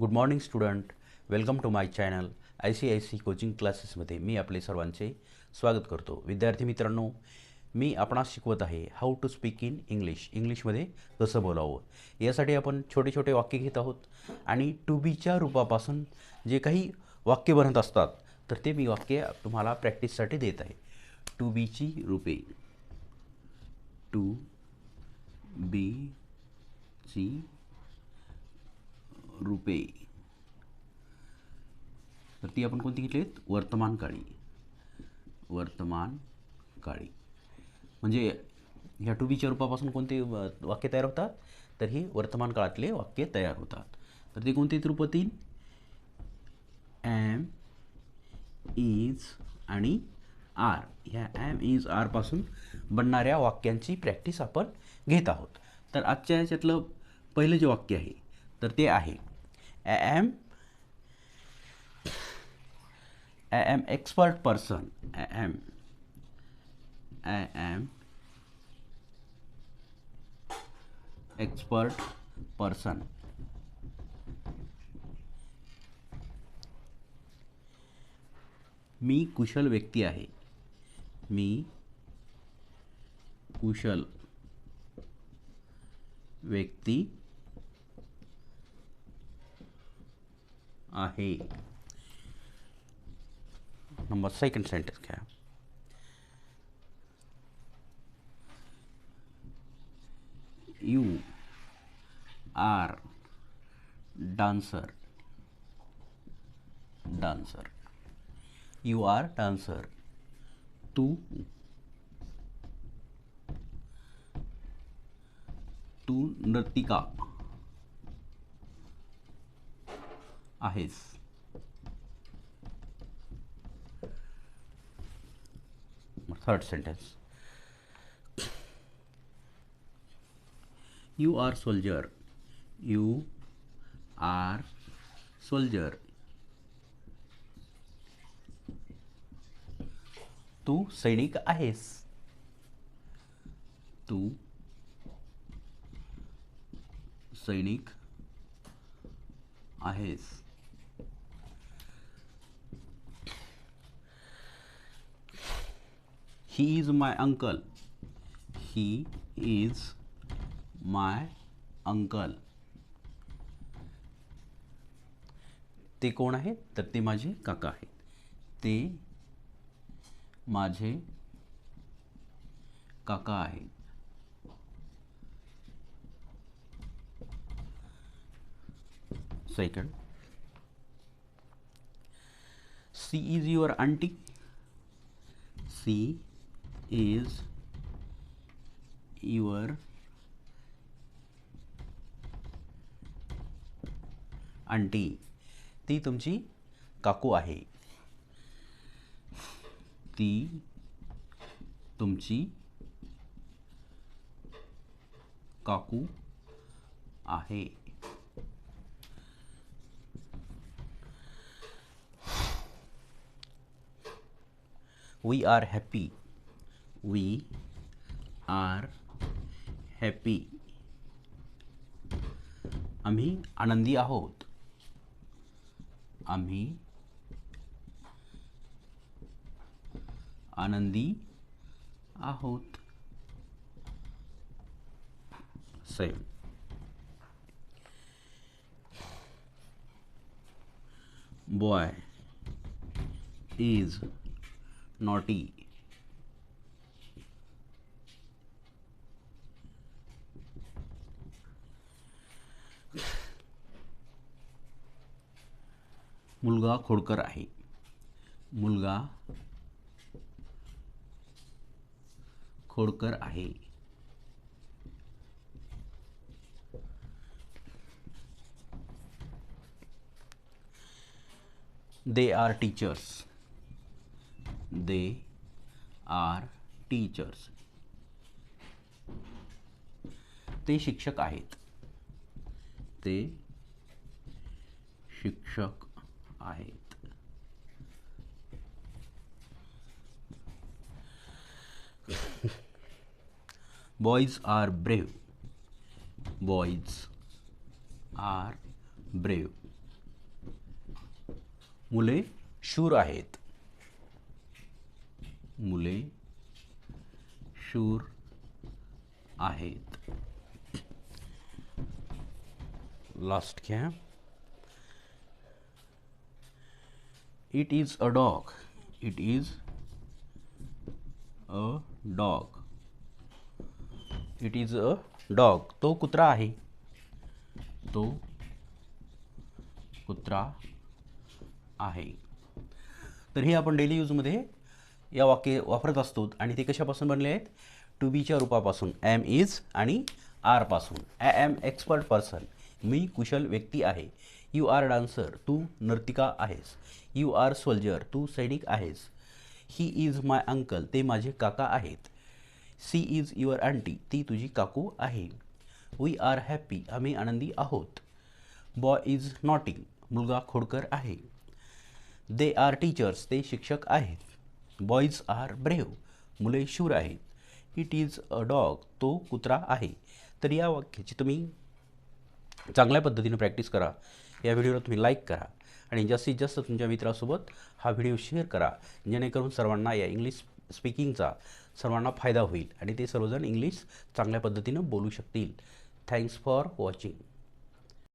Good morning student welcome to my channel I C I C coaching क्लासेसमध्ये मी आपले सर्वांचे स्वागत करतो. विद्यार्थी मित्रांनो मी आपणास शिकवत आहे how to speak in English इंग्लिशमध्ये कसं बोलावं? यासाठी आपण छोटे छोटे वाक्य घेत आहोत आणि टू बीच्या रूपापासून जे काही वाक्य बनत असतात तर ते मी वाक्य तुम्हाला प्रॅक्टिससाठी देत आहे. टू बीची रूपे. टू बी ची रुपये तर ती आपण कोणती घेतली आहेत वर्तमान काळी. वर्तमान काळी. म्हणजे ह्या टू बीच्या रूपापासून कोणते वाक्य तयार होतात? तर ही वर्तमान काळातले वाक्य तयार होतात. तर ते कोणते रूप तीन ॲम इज आणि आर ह्या ॲम इज आरपासून बनणाऱ्या वाक्यांची प्रॅक्टिस आपण घेत आहोत. तर आजच्या याच्यातलं पहिलं जे वाक्य आहे तर ते आहे I am I am expert person I am I am expert person मी कुशल व्यक्ती आहे. मी कुशल व्यक्ती आहे। नंबर सेकंड सेंटेन्स घ्या you are dancer dancer you are dancer तू। तू नर्तिका। आहेस third sentence you are soldier you are soldier तू सैनिक आहेस. तू सैनिक आहेस. He is my uncle he is my uncle ते कोण आहेत तर ते माझे काका आहेत ते माझे काका आहेत second she is your aunty she is your aunty ती तुमची काकू आहे. ती तुमची काकू आहे. We are happy we are happy आम्ही आनंदी आहोत. आम्ही आनंदी आहोत. सेम बॉय इज़ नॉटी मुलगा खोडकर आहे. मुलगा खोडकर आहे. They are teachers they are teachers ते शिक्षक आहेत. ते शिक्षक आहेत. Boys are brave boys are brave मुले शूर आहेत. मुले शूर आहेत. लास्ट घ्या it is a dog it is a dog it is a dog तो कुत्रा आहे. तो कुत्रा आहे. तर हे आपण डेली यूजमध्ये या वाक्य वापरत असतो आणि ते कशापासून बनले आहेत? टू बीच्या रूपापासून. ॲम इज आणि आरपासून आय ॲम एक्सपर्ट पर्सन मी कुशल व्यक्ती आहे. यू आर डान्सर तू नर्तिका आहेस. यू आर सोल्जर तू सैनिक आहेस. ही इज माय अंकल ते माझे काका आहेत. सी इज युअर आंटी ती तुझी काकू आहे. वी आर हॅपी आम्ही आनंदी आहोत. बॉय इज नॉटिंग मुलगा खोडकर आहे. दे आर टीचर्स ते शिक्षक आहेत. बॉईज आर ब्रेव्ह मुले शूर आहेत. इट इज अ डॉग तो कुत्रा आहे. तर या वाक्याची तुम्ही चांगल्या पद्धतीने प्रॅक्टिस करा. या व्हिडिओला तुम्ही लाईक करा. आणि जास्तीत जास्त तुमच्या मित्रासोबत हा व्हिडिओ शेअर करा. जेणेकरून सर्वांना या इंग्लिश स्पीकिंगचा सर्वांना फायदा होईल आणि ते सर्वजण इंग्लिश चांगल्या पद्धतीनं बोलू शकतील. Thanks for watching